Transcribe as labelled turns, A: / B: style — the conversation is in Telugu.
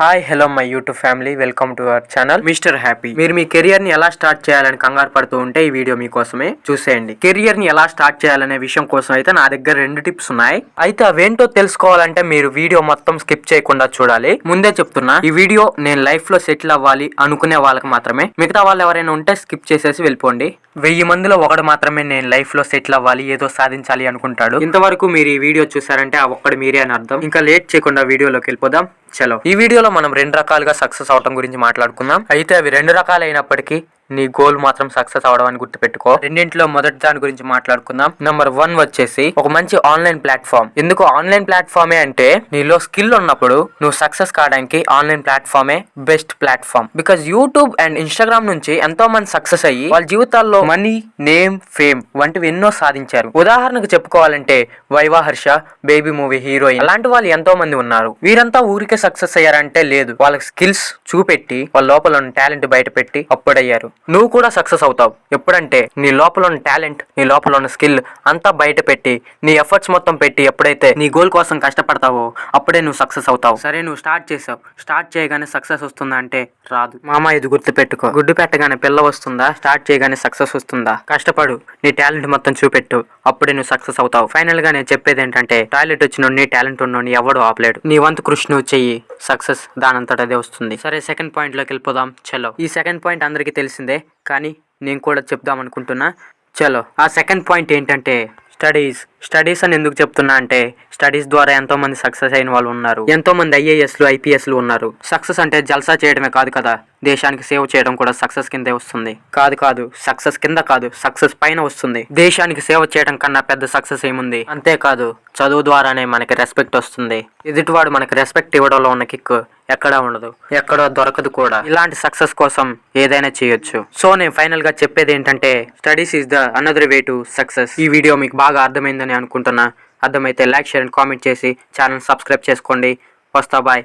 A: Hi hello my YouTube family welcome to our channel mister Happy మీరు మీ కెరియర్ని ఎలా స్టార్ట్ చేయాలని కంగారు పడుతూ ఉంటే ఈ వీడియో మీకోసమే చూసేయండి. కెరియర్ని ఎలా స్టార్ట్ చేయాలనే విషయం కోసం అయితే నా దగ్గర రెండు టిప్స్ ఉన్నాయి. అయితే అవేంటో తెలుసుకోవాలంటే మీరు వీడియో మొత్తం స్కిప్ చేయకుండా చూడాలి. ముందే చెప్తున్నా ఈ వీడియో నేను లైఫ్లో సెటిల్ అవ్వాలి అనుకునే వాళ్ళకి మాత్రమే. మిగతా వాళ్ళు ఎవరైనా ఉంటే స్కిప్ చేసేసి వెళ్ళిపోండి. వెయ్యి మందిలో ఒకడు మాత్రమే నేను లైఫ్లో సెటిల్ అవ్వాలి ఏదో సాధించాలి అనుకుంటాడు. ఇంతవరకు మీరు ఈ వీడియో చూసారంటే ఆ ఒక్కడు మీరే అని అర్థం. ఇంకా లేట్ చేయకుండా వీడియోలోకి వెళ్ళిపోదాం. చలో. ఈ వీడియోలో మనం రెండు రకాలుగా సక్సెస్ అవటం గురించి మాట్లాడుకుందాం. అయితే అవి రెండు రకాలైనప్పటికీ నీ గోల్ మాత్రం సక్సెస్ అవడానికి గుర్తుపెట్టుకో. రెండింటిలో మొదటి దాని గురించి మాట్లాడుకుందాం. నెంబర్ వన్ వచ్చేసి ఒక మంచి ఆన్లైన్ ప్లాట్ఫామ్ ఎందుకు ఆన్లైన్ ప్లాట్ఫామే అంటే నీలో స్కిల్ ఉన్నప్పుడు నువ్వు సక్సెస్ కావడానికి online ప్లాట్ఫామే best platform because YouTube and Instagram నుంచి ఎంతో మంది సక్సెస్ అయ్యి వాళ్ళ జీవితాల్లో మనీ నేమ్ ఫేమ్ వంటివి ఎన్నో సాధించారు. ఉదాహరణకు చెప్పుకోవాలంటే Viva Harsha Baby movie heroine అలాంటి వాళ్ళు ఎంతో మంది ఉన్నారు. వీరంతా ఊరికే సక్సెస్ అయ్యారంటే లేదు. వాళ్ళకి స్కిల్స్ చూపెట్టి వాళ్ళ లోపల ఉన్న టాలెంట్ బయట పెట్టి అప్పుడయ్యారు. నువ్వు కూడా సక్సెస్ అవుతావు. ఎప్పుడంటే నీ లోపల ఉన్న టాలెంట్ నీ లోపల ఉన్న స్కిల్ అంతా బయట పెట్టి నీ ఎఫర్ట్స్ మొత్తం పెట్టి ఎప్పుడైతే నీ గోల్ కోసం కష్టపడతావో అప్పుడే నువ్వు సక్సెస్ అవుతావు. సరే నువ్వు స్టార్ట్ చేసావు. స్టార్ట్ చేయగానే సక్సెస్ వస్తుందా అంటే రాదు. మామ ఇది గుర్తు పెట్టుకో. గుడ్డు పెట్టగానే పిల్ల వస్తుందా? స్టార్ట్ చేయగానే సక్సెస్ వస్తుందా? కష్టపడు. నీ టాలెంట్ మొత్తం చూపెట్టు. అప్పుడే నువ్వు సక్సెస్ అవుతావు. ఫైనల్గా నేను చెప్పేది ఏంటంటే టాయిలెట్ వచ్చిన నీ టాలెంట్ ఉన్నోని ఎవడు ఆపలేడు. నీ వంతు కృషి నువ్వు చెయ్యి. సక్సెస్ దానంతట అదే వస్తుంది. సరే సెకండ్ పాయింట్లోకి వెళ్ళిపోదాం. చలో. ఈ సెకండ్ పాయింట్ అందరికీ తెలిసిందే. కానీ నేను కూడా చెప్దాం అనుకుంటున్నా చలో ఆ సెకండ్ పాయింట్ ఏంటంటే స్టడీస్. స్టడీస్ అని ఎందుకు చెప్తున్నా అంటే స్టడీస్ ద్వారా ఎంతో మంది సక్సెస్ అయిన వాళ్ళు ఉన్నారు. ఎంతో మంది ఐఏఎస్లు ఐపీఎస్లు ఉన్నారు. సక్సెస్ అంటే జల్సా చేయడమే కాదు కదా. దేశానికి సేవ చేయడం కూడా సక్సెస్ కిందే వస్తుంది. కాదు కాదు సక్సెస్ కింద కాదు సక్సెస్ పైన వస్తుంది. దేశానికి సేవ చేయడం కన్నా పెద్ద సక్సెస్ ఏముంది? అంతేకాదు చదువు ద్వారానే మనకి రెస్పెక్ట్ వస్తుంది. ఎదుటివాడు మనకి రెస్పెక్ట్ ఇవ్వడంలో ఉన్న కిక్ ఎక్కడా ఉండదు. ఎక్కడో దొరకదు కూడా. ఇలాంటి సక్సెస్ కోసం ఏదైనా చేయొచ్చు. సో నేను ఫైనల్గా చెప్పేది ఏంటంటే studies is the another way to success ఈ వీడియో మీకు బాగా అర్థమైందని అనుకుంటున్నా. అర్థమైతే లైక్ షేర్ అండ్ కామెంట్ చేసి ఛానల్ సబ్స్క్రైబ్ చేసుకోండి. వస్తా బాయ్